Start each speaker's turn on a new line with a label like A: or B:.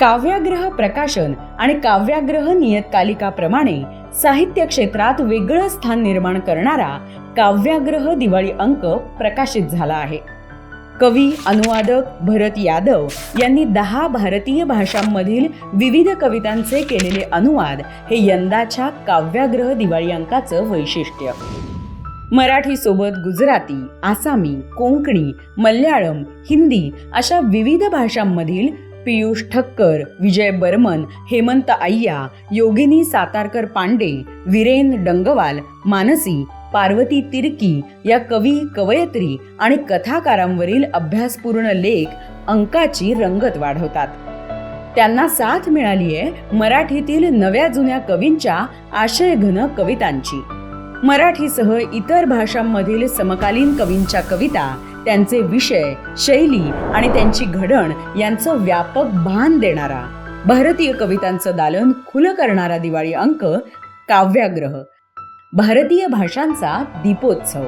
A: काव्याग्रह प्रकाशन आणि काव्याग्रह नियतकालिकाप्रमाणे साहित्य क्षेत्रात वेगळं स्थान निर्माण करणारा काव्याग्रह दिवाळी अंक प्रकाशित झाला आहे. कवी अनुवादक भरत यादव यांनी दहा भारतीय भाषांमधील विविध कवितांचे केलेले अनुवाद हे यंदाच्या काव्याग्रह दिवाळी अंकाचं वैशिष्ट्य. मराठी सोबत गुजराती आसामी कोंकणी मल्याळम हिंदी अशा विविध भाषांमधील पियुष ठक्कर विजय बर्मन हेमंत अय्या योगिनी सातारकर पांडे विरेन डंगवाल मानसी पार्वती तिरकी या कवी कवयत्री आणि कथाकारांवरील अभ्यासपूर्ण लेख अंकाची रंगत वाढवतात. त्यांना साथ मिळाली आहे मराठीतील नव्या जुन्या कवींच्या आशयघन कवितांची. मराठीसह इतर भाषांमधील समकालीन कवींच्या कविता त्यांचे विषय शैली आणि त्यांची घडण यांचं व्यापक भान देणारा भारतीय कवितांचं दालन खुलं करणारा दिवाळी अंक काव्याग्रह भारतीय भाषांचा दीपोत्सव.